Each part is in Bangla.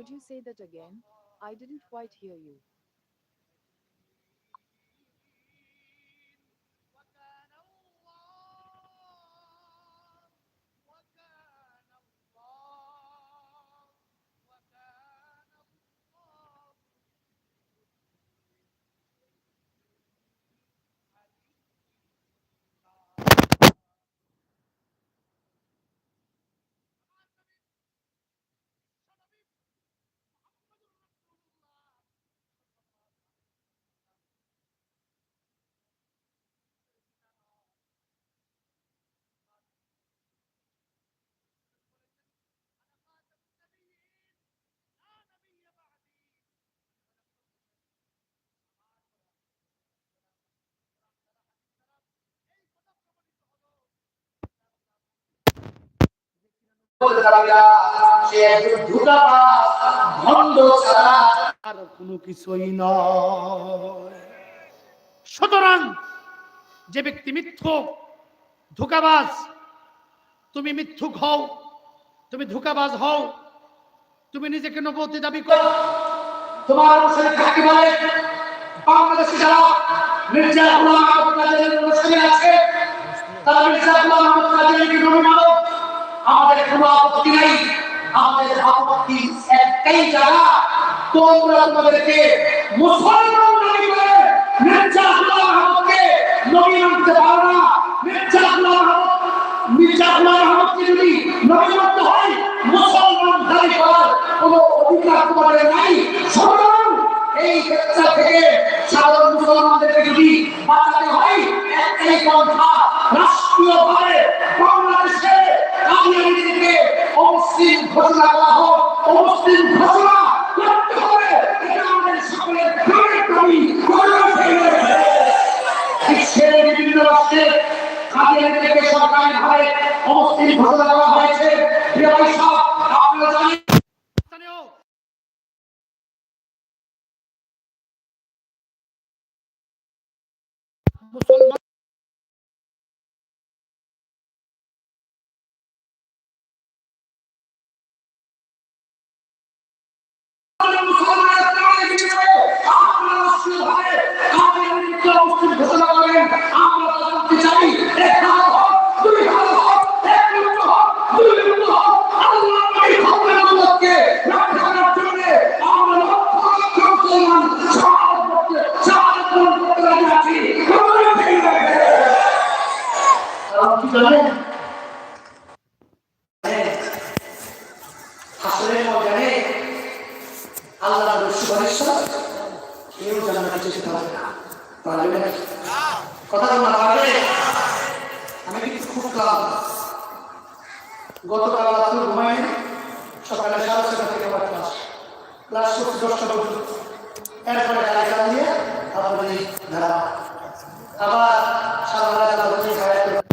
Could you say that again? I didn't quite hear you. আর কোনো কিছুই নয় সুতরাং যে ব্যক্তি মিথ্যুক, ধোঁকাবাজ, তুমি মিথ্যুক হও, তুমি ধোঁকাবাজ হও, তুমি নিজেকে নবতি দাবি করো। তোমার অনুসারী বলে? মির্জা আছে, তারা মির্জা গোলাম আহমদ কাদেরকে নবী মানো। আমাদের কোনো আপত্তি নাই। আমাদের আপত্তি একটাই জায়গা তোমরা তোমাদেরকে মুসলমান দাবি করে মির্জা গোলাম নবী মানতে পারো না। যদি নবী মানতে হয়, মুসলমান দাবি করার কোনো অধিকার তোমাদের নাই। সুতরাং এই ক্ষেত্র থেকে সাধারণ মুসলমানদেরকে যদি বাঁচাতে হয়, একটাই পন্থা রাষ্ট্রীয়ভাবে কাদিয়ানিদেরকে অমুসলিম ঘোষণা করা হোক অমুসলিম ঘোষণা করতে হবে। এটা আমাদের সকলের প্রাণের মুসলমান হাসরের ময়দানে আল্লাহর সুপারিশ কেউ জান্নাতে যেতে পারবে না। না কথা না পারবে আমি কিন্তু খুব ক্লান্ত। গতকাল রাত্রে ঘুমাই সকালে সাড়ে ছটা থেকে আমার ক্লাস। ক্লাস করছি দশটা পর্যন্ত। এরপরে গাড়ি চালিয়ে আবার ধারা আবার সারা রাত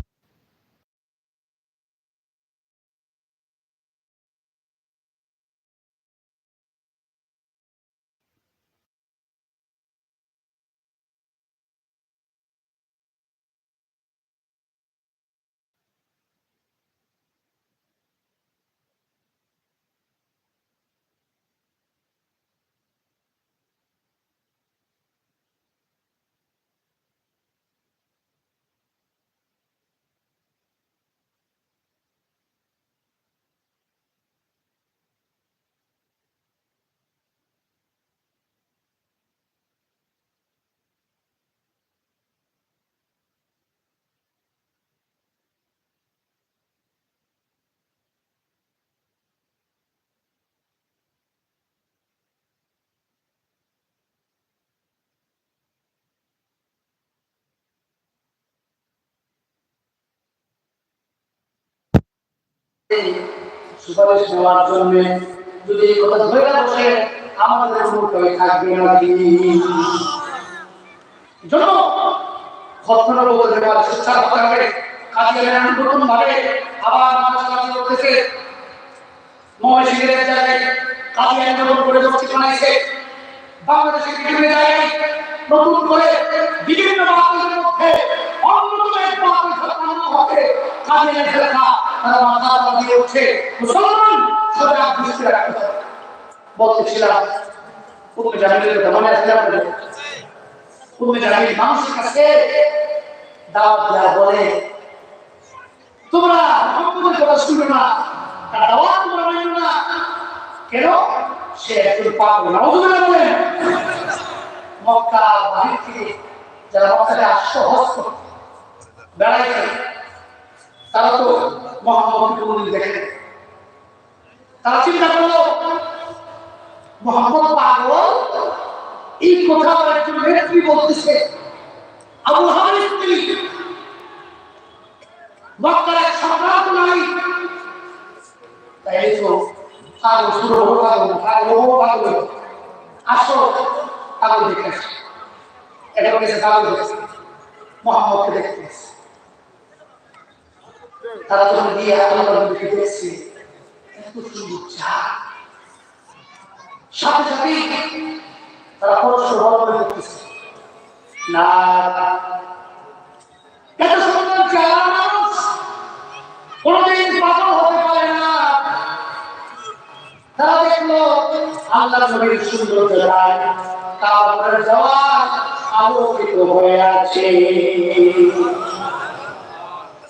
সুপারিশ জন্য যদি কথা ধরে বসে, আমাদের থাকবে জন্য ঘটনা বলতে পারে শিক্ষা করতে হবে কাজে ভাবে আবার মানুষ করতেছে জায়গায় কাজে আন্দোলন করে বসতে বানাইছে বাংলাদেশের বিভিন্ন জায়গায় নতুন করে বিভিন্ন বাতিলের মধ্যে অন্যতম হবে। কাজে লেখা তারা মাথা দিয়ে উঠছে মুসলমান, সবাই দৃষ্টি রাখতে বলতেছিলাম উম্মে মনে আছে আপনাদের? উম্মে জামিল মানুষের কাছে দাওয়াত দেওয়া বলে, তোমরা মোহাম্মদের কথা শুনবে না, তার দাওয়াত তোমরা মানবে না। কেন? সে একজন পাগল। নাউজুবিল্লাহ বলেন মক্কা বাহির থেকে যারা মক্কাতে আসছো, হস্ত বেড়াইছে তারা তো মোহাম্মদকে কোনদিন দেখে। তারা চিন্তা করল মোহাম্মদ পাগল? এই কথা একজন ব্যক্তি বলতেছে, আবু হামের স্ত্রী, মক্কার এক সম্রাট নাই। তাই তো পাগল শুরু হলো পাগল পাগল পাগল। আসো, পাগল দেখে আসো। এটা বলেছে পাগল দেখেছে মোহাম্মদকে দেখতে এসেছে। তারা যখন গিয়ে আল্লাহ নবীকে দেখছে। সুন্দর চা। সাথে সাথে তারা পরস্পর বড় করে না। এত সুন্দর চা। কোনদিন পাগল হতে পারে না। তারা দেখল, আল্লাহ নবীর সুন্দর জেলায় কাপড়ের জওয়ান আলোকিত হয়ে আছে।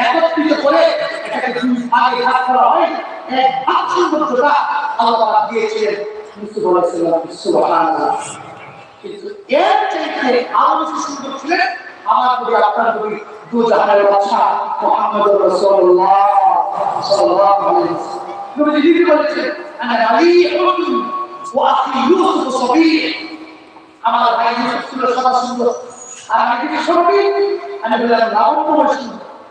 একত্রিত করে এটাকে দুই ভাগে ভাগ আরও বেশি সুন্দর ছিলেন আমার নবী, আপনার নবী দু জাহানের বাদশা মুহাম্মদ রাসূলুল্লাহ আমার ভাই ইউসুফ ছিল সদা সুন্দর। আর আমি সবই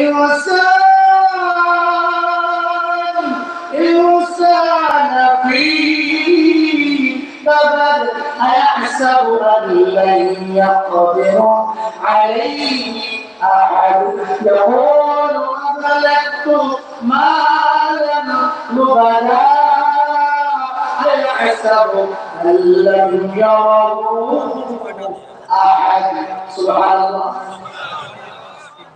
إنسان إنسان في كبد أيحسب أن لن يقدر عليه أحد يقول أهلكت مالا لبدا أيحسب أن لم يره أحد سبحان الله.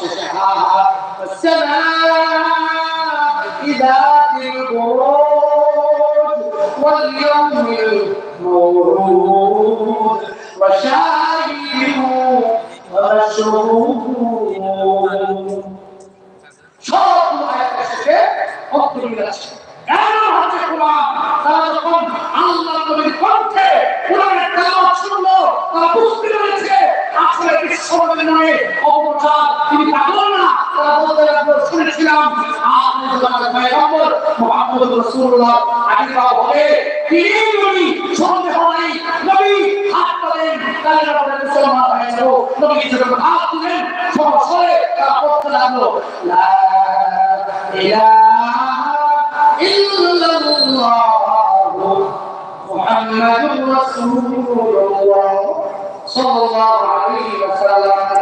شجعها والسماء ذات البروج واليوم الموعود وشاهد ومشهود সব আয়াতের শেষে অর্থ মিল আছে এমন হচ্ছে কোরআন তারা যখন আল্লাহ নবীর কণ্ঠে কোরআনের তেলাওয়াত শুনলো তারা বুঝতে পেরেছে আসলে বিশ্বনবী নয় রাসূলুল্লাহ আবির্ভাব হবে তিনি যদি সন্দেহ নাই নবী হাত করেন তাহলে আমরা মুসলমান হয়ে যাব। নবী যখন হাত তুলেন সবসরে